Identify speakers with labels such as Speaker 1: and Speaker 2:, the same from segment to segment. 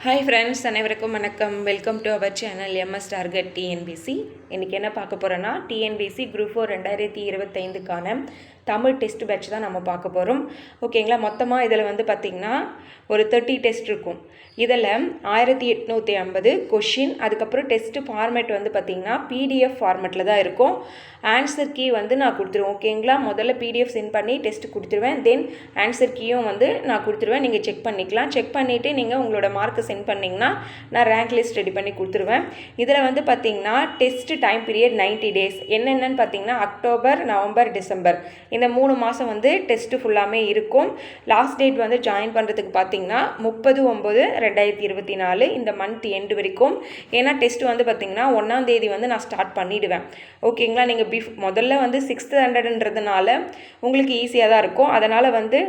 Speaker 1: Hi friends அனைவருக்கும் வணக்கம். Welcome to our channel MS target TNPSC இன்றைக்கி என்ன பார்க்க போகிறோன்னா டிஎன்பிசி குரூப் ஃபோர் ரெண்டாயிரத்தி இருபத்தைந்துக்கான தமிழ் டெஸ்ட் பேட்ச் தான் நம்ம பார்க்க போகிறோம் ஓகேங்களா? மொத்தமாக இதில் வந்து பார்த்திங்கன்னா ஒரு தேர்ட்டி டெஸ்ட் இருக்கும். இதில் ஆயிரத்தி எட்நூற்றி ஐம்பது கொஷின் அதுக்கப்புறம் டெஸ்ட்டு ஃபார்மேட் வந்து பார்த்திங்கன்னா பிடிஎஃப் ஃபார்மேட்டில் தான் இருக்கும். ஆன்சர் கீ வந்து நான் கொடுத்துருவேன். ஓகேங்களா? முதல்ல பிடிஎஃப் சென்ட் பண்ணி டெஸ்ட் கொடுத்துருவேன். தென் ஆன்சர் கீயும் வந்து நான் கொடுத்துருவேன். நீங்கள் செக் பண்ணிக்கலாம். செக் பண்ணிவிட்டு நீங்கள் உங்களோட மார்க்கை சென்ட் பண்ணிங்கன்னா நான் ரேங்க் லிஸ்ட் ரெடி பண்ணி கொடுத்துருவேன். இதில் வந்து பார்த்திங்கன்னா test time period ninety days என்னென்னு பார்த்தீங்கன்னா அக்டோபர் நவம்பர் டிசம்பர் இந்த மூணு மாதம் வந்து டெஸ்ட்டு ஃபுல்லாமே இருக்கும். லாஸ்ட் டேட் வந்து ஜாயின் பண்ணுறதுக்கு பார்த்தீங்கன்னா முப்பது ஒம்பது ரெண்டாயிரத்தி இருபத்தி நாலு இந்த மந்த் எண்டு வரைக்கும். ஏன்னா டெஸ்ட் வந்து பார்த்திங்கன்னா ஒன்றாம் தேதி வந்து நான் ஸ்டார்ட் பண்ணிவிடுவேன் ஓகேங்களா நீங்கள் பிஃப் முதல்ல வந்து சிக்ஸ்த் ஹண்ட்ரட்ன்றதுனால உங்களுக்கு ஈஸியாக தான் இருக்கும். அதனால் வந்து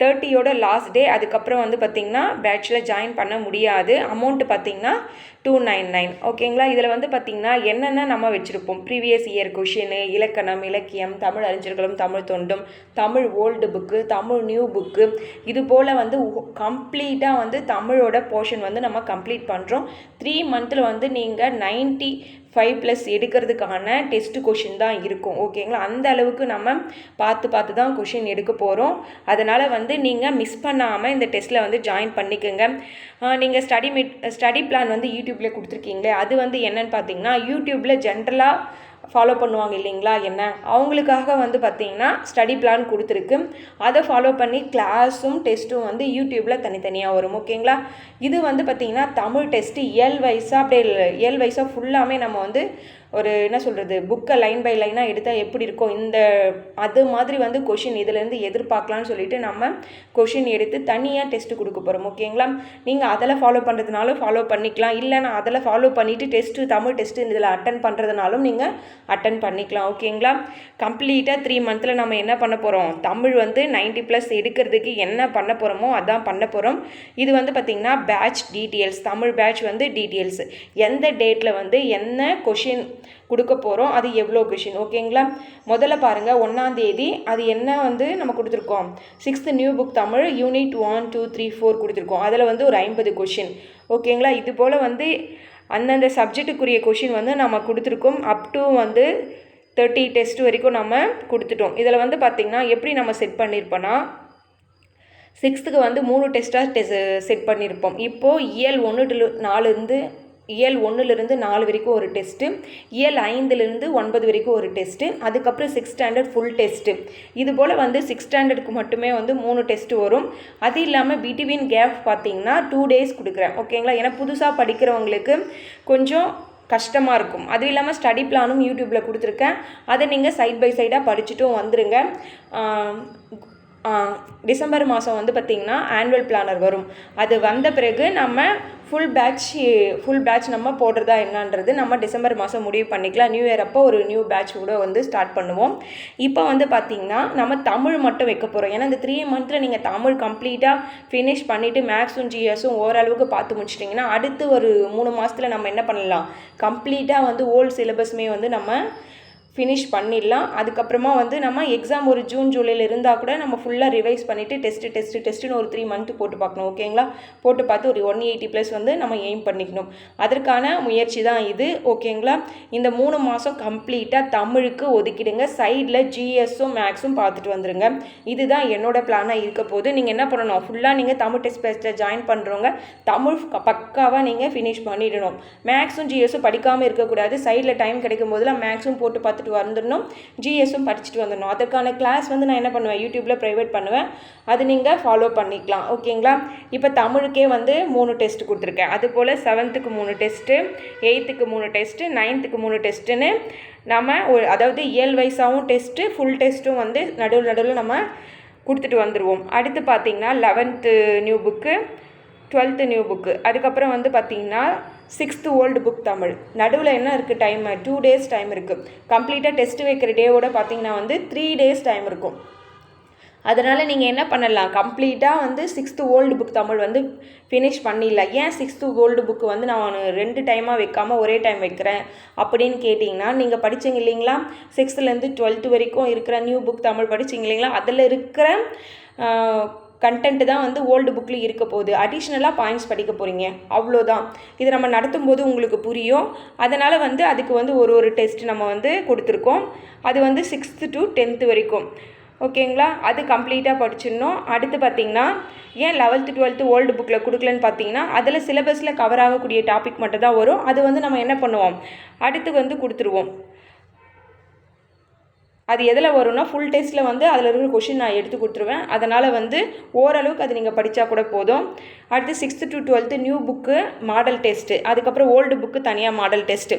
Speaker 1: தேர்ட்டியோட லாஸ்ட் டே அதுக்கப்புறம் வந்து பார்த்திங்கன்னா பேட்சில் ஜாயின் பண்ண முடியாது. அமௌண்ட்டு பார்த்திங்கன்னா டூ நைன் நைன் ஓகேங்களா இதில் வந்து பார்த்திங்கன்னா என்னென்ன நம்ம வச்சுருப்போம்? ப்ரீவியஸ் இயர் கொஷினு இலக்கணம் இலக்கியம் தமிழ் அறிஞர்களும் Tamil தொண்டும் Tamil old book Tamil new book இது போல் வந்து கம்ப்ளீட்டாக வந்து தமிழோட போர்ஷன் வந்து நம்ம கம்ப்ளீட் பண்ணுறோம் த்ரீ மந்தில் வந்து நீங்கள் நைன்ட்டி ஃபைவ் ப்ளஸ் எடுக்கிறதுக்கான டெஸ்ட் கொஷின் தான் இருக்கும். ஓகேங்களா அந்த அளவுக்கு நம்ம பார்த்து பார்த்து தான் கொஷின் எடுக்க போகிறோம் அதனால் வந்து நீங்கள் மிஸ் பண்ணாமல் இந்த டெஸ்ட்டில் வந்து ஜாயின் பண்ணிக்கோங்க. நீங்கள் ஸ்டடி மிட் ஸ்டடி பிளான் வந்து யூடியூப்பில் கொடுத்துருக்கீங்களே அது வந்து என்னென்னு பார்த்தீங்கன்னா யூடியூப்பில் ஜென்ரலாக ஃபாலோ பண்ணுவாங்க இல்லைங்களா? என்ன? அவங்களுக்காக வந்து பார்த்திங்கன்னா ஸ்டடி பிளான் கொடுத்துருக்கு. அதை ஃபாலோ பண்ணி கிளாஸும் டெஸ்ட்டும் வந்து யூடியூப்பில் தனித்தனியாக வரும் ஓகேங்களா இது வந்து பார்த்திங்கன்னா தமிழ் டெஸ்ட்டு இயல் வைஸாக அப்படியே இயல் வைஸாக ஃபுல்லாமே நம்ம வந்து ஒரு என்ன சொல்கிறது புக்கை லைன் பை லைனாக எடுத்தால் எப்படி இருக்கும்? இந்த அது மாதிரி வந்து கொஷின் இதுலேருந்து எதிர்பார்க்கலான்னு சொல்லிட்டு நம்ம கொஷின் எடுத்து தனியாக டெஸ்ட்டு கொடுக்க போகிறோம் ஓகேங்களா நீங்கள் அதில் ஃபாலோ பண்ணுறதுனாலும் ஃபாலோ பண்ணிக்கலாம். இல்லை நான் அதில் ஃபாலோ பண்ணிவிட்டு டெஸ்ட்டு தமிழ் டெஸ்ட்டு இதில் அட்டன் பண்ணுறதுனாலும் நீங்கள் அட்டன் பண்ணிக்கலாம் ஓகேங்களா கம்ப்ளீட்டாக த்ரீ மந்தில் நம்ம என்ன பண்ண போகிறோம் தமிழ் வந்து நைன்ட்டி ப்ளஸ் எடுக்கிறதுக்கு என்ன பண்ண போகிறோமோ அதான் பண்ண போகிறோம் இது வந்து பார்த்திங்கன்னா பேட்ச் டீட்டெயில்ஸ் தமிழ் பேட்ச் வந்து டீட்டெயில்ஸ் எந்த டேட்டில் வந்து என்ன கொஷின் கொடுக்க போகிறோம் அது எவ்வளோ கொஷின் ஓகேங்களா முதல்ல பாருங்கள் ஒன்றாந்தேதி அது என்ன வந்து நம்ம கொடுத்துருக்கோம்? Sixth new book Tamil unit one two three four கொடுத்துருக்கோம். அதில் வந்து ஒரு ஐம்பது கொஷின் ஓகேங்களா இது போல் வந்து அந்தந்த சப்ஜெக்ட்டுக்குரிய கொஷின் வந்து நம்ம கொடுத்துருக்கோம். அப் டு வந்து தேர்ட்டி டெஸ்ட் வரைக்கும் நம்ம கொடுத்துட்டோம். இதில் வந்து பார்த்திங்கன்னா எப்படி நம்ம செட் பண்ணியிருப்போன்னா சிக்ஸ்த்துக்கு வந்து மூணு டெஸ்ட்டாக டெஸ் செட் பண்ணியிருப்போம் இப்போது இயல் ஒன்று நாலுலேருந்து இயல் ஒன்றுலேருந்து நாலு வரைக்கும் ஒரு டெஸ்ட்டு இயல் ஐந்துலேருந்து ஒன்பது வரைக்கும் ஒரு டெஸ்ட்டு அதுக்கப்புறம் சிக்ஸ் ஸ்டாண்டர்ட் ஃபுல் டெஸ்ட்டு இது போல் வந்து சிக்ஸ் ஸ்டாண்டர்டுக்கு மட்டுமே வந்து மூணு டெஸ்ட்டு வரும். அது இல்லாமல் பிட்வீன் கேப் பார்த்தீங்கன்னா டூ டேஸ் கொடுக்குறேன். ஓகேங்களா ஏன்னா புதுசாக படிக்கிறவங்களுக்கு கொஞ்சம் கஷ்டமாக இருக்கும். அதுவும் இல்லாமல் ஸ்டடி பிளானும் யூடியூப்பில் கொடுத்துருக்கேன். அதை நீங்கள் சைட் பை சைடாக படிச்சுட்டும் வந்துடுங்க டிசம்பர் மாதம் வந்து பார்த்திங்கன்னா ஆனுவல் பிளானர் வரும். அது வந்த பிறகு நம்ம ஃபுல் பேட்ச் ஃபுல் பேட்ச் நம்ம போடுறதா என்னன்றது நம்ம டிசம்பர் மாதம் முடிவு பண்ணிக்கலாம். நியூ இயர் அப்போ ஒரு நியூ பேட்ச் கூட வந்து ஸ்டார்ட் பண்ணுவோம். இப்போ வந்து பார்த்திங்கன்னா நம்ம தமிழ் மட்டும் வைக்க போகிறோம் ஏன்னா இந்த த்ரீ மந்தில் நீங்கள் தமிழ் கம்ப்ளீட்டாக ஃபினிஷ் பண்ணிவிட்டு மேக்ஸும் ஜிஎஸும் ஓரளவுக்கு பார்த்து முடிச்சிட்டிங்கன்னா அடுத்து ஒரு மூணு மாதத்தில் நம்ம என்ன பண்ணலாம்? கம்ப்ளீட்டாக வந்து ஓல்டு சிலபஸ்மே வந்து நம்ம ஃபினிஷ் பண்ணிடலாம். அதுக்கப்புறமா வந்து நம்ம எக்ஸாம் ஒரு ஜூன் ஜூலையில் இருந்தால் கூட நம்ம ஃபுல்லாக ரிவைஸ் பண்ணிவிட்டு டெஸ்ட்டு டெஸ்ட்டு டெஸ்ட்டுன்னு ஒரு த்ரீ மந்த்து போட்டு பார்க்கணும் ஓகேங்களா போட்டு பார்த்து ஒரு ஒன் எயிட்டி ப்ளஸ் வந்து நம்ம எய்ம் பண்ணிக்கணும். அதற்கான முயற்சி தான் இது ஓகேங்களா இந்த மூணு மாதம் கம்ப்ளீட்டாக தமிழுக்கு ஒதுக்கிடுங்க. சைடில் ஜிஎஸும் மேக்ஸும் பார்த்துட்டு வந்துடுங்க இதுதான் என்னோடய பிளானாக இருக்க போது. நீங்கள் என்ன பண்ணணும்? ஃபுல்லாக நீங்கள் தமிழ் டெஸ்ட் பேஸ்ட்டில் ஜாயின் பண்ணுறவங்க தமிழ் பக்காவாக நீங்கள் ஃபினிஷ் பண்ணிடணும். மேக்ஸும் ஜிஎஸும் படிக்காமல் இருக்கக்கூடாது. சைடில் டைம் கிடைக்கும் போதெல்லாம் மேக்ஸும் போட்டு பார்த்து பார்த்துட்டு வந்துடணும். ஜிஎஸும் படிச்சுட்டு வந்துடணும். அதற்கான கிளாஸ் வந்து நான் என்ன பண்ணுவேன்? யூடியூப்பில் ப்ரைவேட் பண்ணுவேன். அது நீங்கள் ஃபாலோ பண்ணிக்கலாம். ஓகேங்களா இப்போ தமிழுக்கே வந்து மூணு டெஸ்ட் கொடுத்துருக்கேன். அது போல் செவன்த்துக்கு மூணு டெஸ்ட்டு எயித்துக்கு மூணு டெஸ்ட்டு நைன்த்துக்கு மூணு டெஸ்ட்டுன்னு நம்ம ஒரு அதாவது இயல் வைஸாகவும் டெஸ்ட்டு ஃபுல் டெஸ்ட்டும் வந்து நடுவில் நடுவில் நம்ம கொடுத்துட்டு வந்துடுவோம் அடுத்து பார்த்திங்கன்னா eleventh new book twelfth new book அதுக்கப்புறம் வந்து பார்த்திங்கன்னா சிக்ஸ்த்து ஓல்டு புக் தமிழ். நடுவில் என்ன இருக்குது டைம் டூ டேஸ் டைம் இருக்குது கம்ப்ளீட்டாக டெஸ்ட் வைக்கிற டேவோட பார்த்தீங்கன்னா வந்து த்ரீ டேஸ் டைம் இருக்கும். அதனால் நீங்கள் என்ன பண்ணலாம்? கம்ப்ளீட்டாக வந்து சிக்ஸ்த்து ஓல்டு புக் தமிழ் வந்து ஃபினிஷ் பண்ணிடலாம். ஏன் சிக்ஸ்த்து ஓல்டு புக்கு வந்து நான் ரெண்டு டைமாக வைக்காமல் ஒரே டைம் வைக்கிறேன் அப்படின்னு கேட்டிங்கன்னா நீங்கள் படித்தீங்க இல்லைங்களா? சிக்ஸ்த்துலேருந்து டுவெல்த்து வரைக்கும் இருக்கிற நியூ புக் தமிழ் படிச்சிங்க இல்லைங்களா? அதில் இருக்கிற கண்டென்ட் தான் வந்து ஓல்டு புக்கில் இருக்க போகுது. அடிஷ்னலாக பாயிண்ட்ஸ் படிக்க போகிறீங்க அவ்வளோதான். இது நம்ம நடத்தும் போது உங்களுக்கு புரியும். அதனால் வந்து அதுக்கு வந்து ஒரு ஒரு டெஸ்ட் நம்ம வந்து கொடுத்துருக்கோம். அது வந்து சிக்ஸ்த்து டு டென்த்து வரைக்கும். ஓகேங்களா? அது கம்ப்ளீட்டாக படிச்சிடணும். அடுத்து பார்த்திங்கன்னா ஏன் லெவல்த்து டுவெல்த்து ஓல்டு புக்கில் கொடுக்கலன்னு பார்த்தீங்கன்னா அதில் சிலபஸில் கவர் ஆகக்கூடிய டாபிக் மட்டும் தான் வரும். அது வந்து நம்ம என்ன பண்ணுவோம்? அடுத்து வந்து கொடுத்துருவோம். அது எதில் வரும்னா ஃபுல் டெஸ்ட்டில் வந்து அதில் இருக்கிற கொஷின் நான் எடுத்து கொடுத்துருவேன். அதனால் வந்து ஓரளவுக்கு அது நீங்கள் படித்தா கூட போதும். அடுத்து sixth to twelfth new book model test அதுக்கப்புறம் ஓல்டு புக்கு தனியாக model test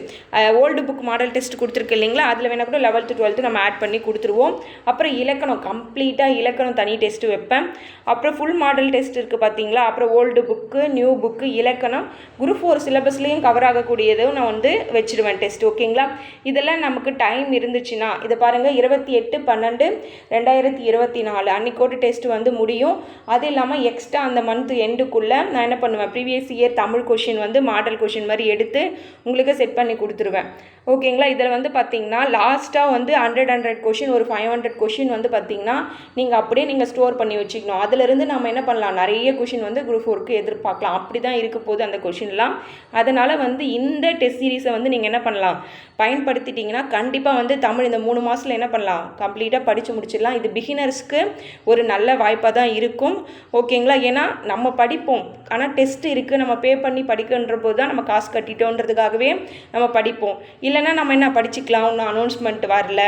Speaker 1: old book model test கொடுத்துருக்கு இல்லைங்களா? அதில் வேணால் கூட லெவல்த்து டுவெல்த்து நம்ம ஆட் பண்ணி கொடுத்துருவோம். அப்புறம் இலக்கணம் கம்ப்ளீட்டாக இலக்கணம் தனி டெஸ்ட்டு வைப்பேன். அப்புறம் ஃபுல் மாடல் டெஸ்ட் இருக்குது பார்த்தீங்களா அப்புறம் ஓல்டு புக்கு நியூ புக்கு இலக்கணம். குரூப் ஃபோர் சிலபஸ்லேயும் கவர் ஆகக்கூடியதும் நான் வந்து வச்சுருவேன் டெஸ்ட் ஓகேங்களா இதெல்லாம் நமக்கு டைம் இருந்துச்சுன்னா இதை பாருங்கள் இருபத்தி எட்டு பன்னெண்டு ரெண்டாயிரத்தி இருபத்தி நாலு. அன்றைக்கோட்டு டெஸ்ட் வந்து முடியும். அது இல்லாமல் எக்ஸ்ட்ரா அந்த மந்த் எண்டுக்குள்ளே நான் என்ன பண்ணுவேன்? ப்ரீவியஸ் இயர் தமிழ் கொஷின் வந்து மாடல் கொஷின் மாதிரி எடுத்து உங்களுக்கு செட் பண்ணி கொடுத்துருவேன். ஓகேங்களா? இதில் வந்து பார்த்தீங்கன்னா லாஸ்ட்டாக வந்து ஹண்ட்ரட் ஹண்ட்ரட் கொஷின் ஒரு ஃபைவ் ஹண்ட்ரட் கொஷின் வந்து பார்த்தீங்கன்னா நீங்கள் அப்படியே நீங்கள் ஸ்டோர் பண்ணி வச்சுக்கணும். அதிலிருந்து நம்ம என்ன பண்ணலாம்? நிறைய கொஷின் வந்து குரூப் ஃபோருக்கு எதிர்பார்க்கலாம். அப்படி தான் இருக்க போகுது அந்த கொஷின்லாம் அதனால் வந்து இந்த டெஸ்ட் சீரீஸை வந்து நீங்கள் என்ன பண்ணலாம்? பயன்படுத்திட்டிங்கன்னா கண்டிப்பாக வந்து தமிழ் இந்த மூணு மாதத்தில் என்ன பண்ணலாம்? கம்ப்ளீட்டாக படித்து முடிச்சிடலாம். இது பிகினர்ஸ்க்கு ஒரு நல்ல வாய்ப்பாக தான் இருக்கும். ஓகேங்களா? ஏன்னா நம்ம படிப்போம். ஆனால் டெஸ்ட் இருக்குது நம்ம பே பண்ணி படிக்கின்ற போது தான் நம்ம காசு கட்டிட்டோன்றதுக்காகவே நம்ம படிப்போம். இல்லைன்னா நம்ம என்ன படிச்சுக்கலாம்? ஒன்றும் அனௌன்ஸ்மெண்ட் வரல.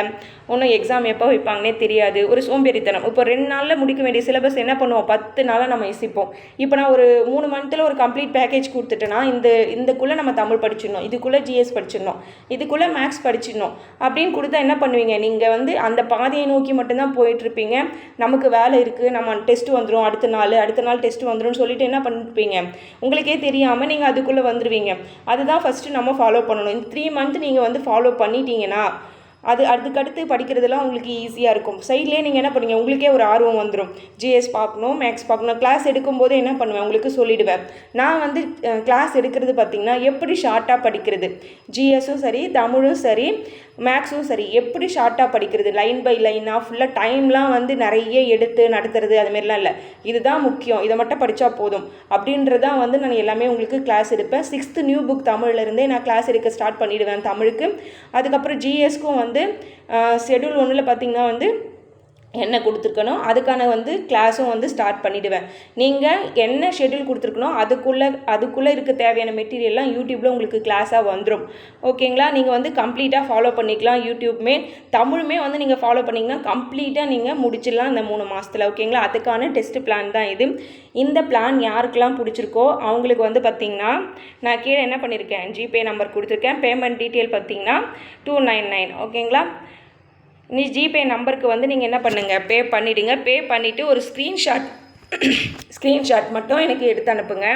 Speaker 1: ஒன்றும் எக்ஸாம் எப்போ வைப்பாங்கன்னே தெரியாது. ஒரு சோம்பேறித்தனம். இப்போ ரெண்டு நாளில் முடிக்க வேண்டிய சிலபஸ் என்ன பண்ணுவோம்? பத்து நாளாக நம்ம இசிப்போம். இப்போ நான் ஒரு மூணு மந்த்தில் ஒரு கம்ப்ளீட் பேக்கேஜ் கொடுத்துட்டேன்னா இந்த இந்தக்குள்ளே நம்ம தமிழ் படிச்சிடணும். இதுக்குள்ளே ஜிஎஸ் படிச்சிடணும். இதுக்குள்ளே மேக்ஸ் படிச்சிடணும். அப்படின்னு கொடுத்தா என்ன பண்ணுவீங்க? நீங்கள் வந்து அந்த பாதையை நோக்கி மட்டும்தான் போயிட்டுருப்பீங்க. நமக்கு வேலை இருக்குது நம்ம டெஸ்ட் வந்துடும் அடுத்த நாள். அடுத்த நாள் டெஸ்ட் வந்துடும் சொல்லிட்டு என்ன பண்ணிருப்பீங்க? உங்களுக்கே தெரியாமல் நீங்கள் அதுக்குள்ளே வந்துடுவீங்க அதுதான் ஃபஸ்ட்டு நம்ம ஃபாலோ பண்ணணும். இந்த த்ரீ மந்த் நீங்கள் வந்து ஃபாலோ பண்ணிட்டீங்கன்னா அது அதுக்கடுத்து படிக்கிறதுலாம் உங்களுக்கு ஈஸியாக இருக்கும். சைட்லேயே நீங்கள் என்ன பண்ணுவீங்க? உங்களுக்கே ஒரு ஆர்வம் வந்துடும் ஜிஎஸ் பார்க்கணும் மேக்ஸ் பார்க்கணும் கிளாஸ் எடுக்கும்போது என்ன பண்ணுவேன்? உங்களுக்கு சொல்லிவிடுவேன் நான் வந்து கிளாஸ் எடுக்கிறது பார்த்திங்கன்னா எப்படி ஷார்ட்டாக படிக்கிறது? ஜிஎஸும் சரி தமிழும் சரி மேக்ஸும் சரி எப்படி ஷார்ட்டாக படிக்கிறது? லைன் பை லைனாக ஃபுல்லாக டைம்லாம் வந்து நிறைய எடுத்து நடத்துறது அதுமாரிலாம் இல்லை. இதுதான் முக்கியம். இதை மட்டும் படித்தா போதும். அப்படின்றதான் வந்து நான் எல்லாமே உங்களுக்கு கிளாஸ் எடுப்பேன். சிக்ஸ்த்து நியூ புக் தமிழ்லேருந்தே நான் கிளாஸ் எடுக்க ஸ்டார்ட் பண்ணிவிடுவேன் தமிழுக்கு. அதுக்கப்புறம் ஜிஎஸ்க்கும் வந்து ஷெடியூல் ஒன்றில் பார்த்திங்கன்னா வந்து என்ன கொடுத்துருக்கணும் அதுக்கான வந்து கிளாஸும் வந்து ஸ்டார்ட் பண்ணிவிடுவேன் நீங்கள் என்ன ஷெட்யூல் கொடுத்துருக்கணும் அதுக்குள்ளே அதுக்குள்ளே இருக்க தேவையான மெட்டீரியல்லாம் யூடியூப்பில் உங்களுக்கு கிளாஸாக வந்துடும் ஓகேங்களா நீங்கள் வந்து கம்ப்ளீட்டாக ஃபாலோ பண்ணிக்கலாம் யூடியூப்மே தமிழுமே வந்து நீங்கள் ஃபாலோ பண்ணிங்கன்னா கம்ப்ளீட்டாக நீங்கள் முடிச்சிடலாம் இந்த மூணு மாதத்தில் ஓகேங்களா அதுக்கான டெஸ்ட் பிளான் தான் இது. இந்த பிளான் யாருக்கெல்லாம் பிடிச்சிருக்கோ அவங்களுக்கு வந்து பார்த்திங்கன்னா நான் கீழே என்ன பண்ணியிருக்கேன் ஜிபே நம்பர் கொடுத்துருக்கேன். பேமெண்ட் டீட்டெயில் பார்த்திங்கன்னா டூ நைன் நைன் ஓகேங்களா நீ ஜிபே நம்பருக்கு வந்து நீங்கள் என்ன பண்ணுங்கள் பே பண்ணிவிடுங்க பே பண்ணிவிட்டு ஒரு ஸ்க்ரீன்ஷாட் ஸ்க்ரீன்ஷாட் மட்டும் எனக்கு எடுத்து அனுப்புங்க.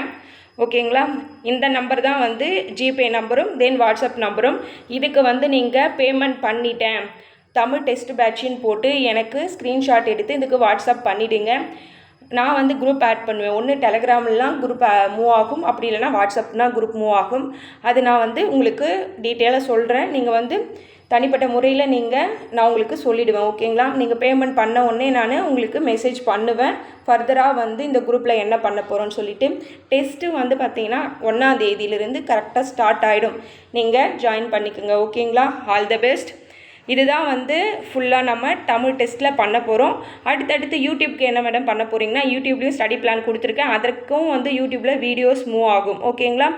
Speaker 1: ஓகேங்களா? இந்த நம்பர் தான் வந்து ஜிபே நம்பரும் தென் வாட்ஸ்அப் நம்பரும். இதுக்கு வந்து நீங்கள் பேமெண்ட் பண்ணிட்டேன். தமிழ் டெஸ்ட் பேட்சின்னு போட்டு எனக்கு ஸ்க்ரீன்ஷாட் எடுத்து இதுக்கு வாட்ஸ்அப் பண்ணிவிடுங்க நான் வந்து குரூப் ஆட் பண்ணுவேன். ஒன்று டெலகிராம்லாம் குரூப் மூவ் ஆகும். அப்படி இல்லைனா வாட்ஸ்அப்னால் குரூப் மூவ் ஆகும். அது நான் வந்து உங்களுக்கு டீட்டெயிலாக சொல்கிறேன் நீங்கள் வந்து தனிப்பட்ட முறையில் நீங்கள் நான் உங்களுக்கு சொல்லிவிடுவேன் ஓகேங்களா? நீங்கள் பேமெண்ட் பண்ண உடனே நான் உங்களுக்கு மெசேஜ் பண்ணுவேன். ஃபர்தராக வந்து இந்த குரூப்பில் என்ன பண்ண போகிறோன்னு சொல்லிவிட்டு டெஸ்ட்டு வந்து பார்த்தீங்கன்னா ஒன்றாம் தேதியிலிருந்து கரெக்டாக ஸ்டார்ட் ஆகிடும் நீங்கள் ஜாயின் பண்ணிக்கோங்க ஓகேங்களா? ஆல் த பெஸ்ட் இதுதான் வந்து ஃபுல்லாக நம்ம தமிழ் டெஸ்ட்டில் பண்ண போகிறோம் அடுத்தடுத்து யூடியூப்க்கு என்ன மேடம் பண்ண போகிறீங்கன்னா யூடியூப்லேயும் ஸ்டடி பிளான் கொடுத்துருக்கேன். அதற்கும் வந்து யூடியூப்பில் வீடியோஸ் மூவ் ஆகும். ஓகேங்களா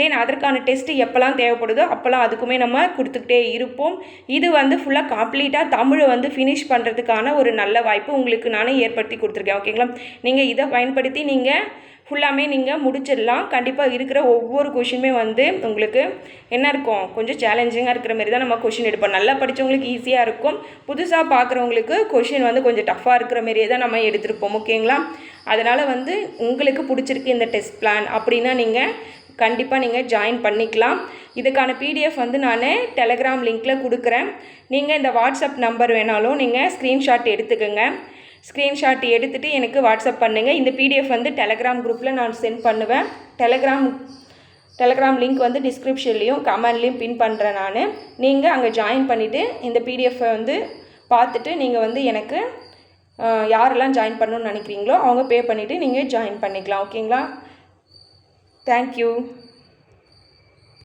Speaker 1: தென் அதற்கான டெஸ்ட்டு எப்போல்லாம் தேவைப்படுதோ அப்போல்லாம் அதுக்குமே நம்ம கொடுத்துக்கிட்டே இருப்போம். இது வந்து ஃபுல்லாக கம்ப்ளீட்டாக தமிழை வந்து ஃபினிஷ் பண்ணுறதுக்கான ஒரு நல்ல வாய்ப்பு உங்களுக்கு நானே ஏற்படுத்தி கொடுத்துருக்கேன். ஓகேங்களா நீங்கள் இதை பயன்படுத்தி நீங்கள் ஃபுல்லாமே நீங்கள் முடிச்சிடலாம். கண்டிப்பாக இருக்கிற ஒவ்வொரு கொஷினுமே வந்து உங்களுக்கு என்ன இருக்கும்? கொஞ்சம் சேலஞ்சிங்காக இருக்கிற மாதிரி தான் நம்ம கொஷின் எடுப்போம். நல்லா படித்தவங்களுக்கு ஈஸியாக இருக்கும். புதுசாக பார்க்குறவங்களுக்கு கொஷின் வந்து கொஞ்சம் டஃப்பாக இருக்கிற மாதிரியே தான் நம்ம எடுத்திருப்போம். ஓகேங்களா அதனால் வந்து உங்களுக்கு பிடிச்சிருக்கு இந்த டெஸ்ட் பிளான் அப்படின்னா நீங்கள் கண்டிப்பாக நீங்கள் ஜாயின் பண்ணிக்கலாம். இதுக்கான பிடிஎஃப் வந்து நான் டெலகிராம் லிங்க்கில் கொடுக்குறேன். நீங்கள் இந்த வாட்ஸ்அப் நம்பர் வேணாலும் நீங்கள் ஸ்க்ரீன்ஷாட் எடுத்துக்கோங்க. ஸ்க்ரீன்ஷாட் எடுத்துகிட்டு எனக்கு வாட்ஸ்அப் பண்ணுங்கள் இந்த பிடிஎஃப் வந்து டெலகிராம் குரூப்பில் நான் சென்ட் பண்ணுவேன். டெலகிராம் டெலகிராம் லிங்க் வந்து டிஸ்கிரிப்ஷன்லேயும் கமெண்ட்லேயும் பின் பண்ணுறேன் நான். நீங்கள் அங்கே ஜாயின் பண்ணிவிட்டு இந்த பிடிஎஃப்பை வந்து பார்த்துட்டு நீங்கள் வந்து எனக்கு யாரெல்லாம் ஜாயின் பண்ணணும்னு நினைக்கிறீங்களோ அவங்க பே பண்ணிவிட்டு நீங்கள் ஜாயின் பண்ணிக்கலாம். ஓகேங்களா தேங்க்யூ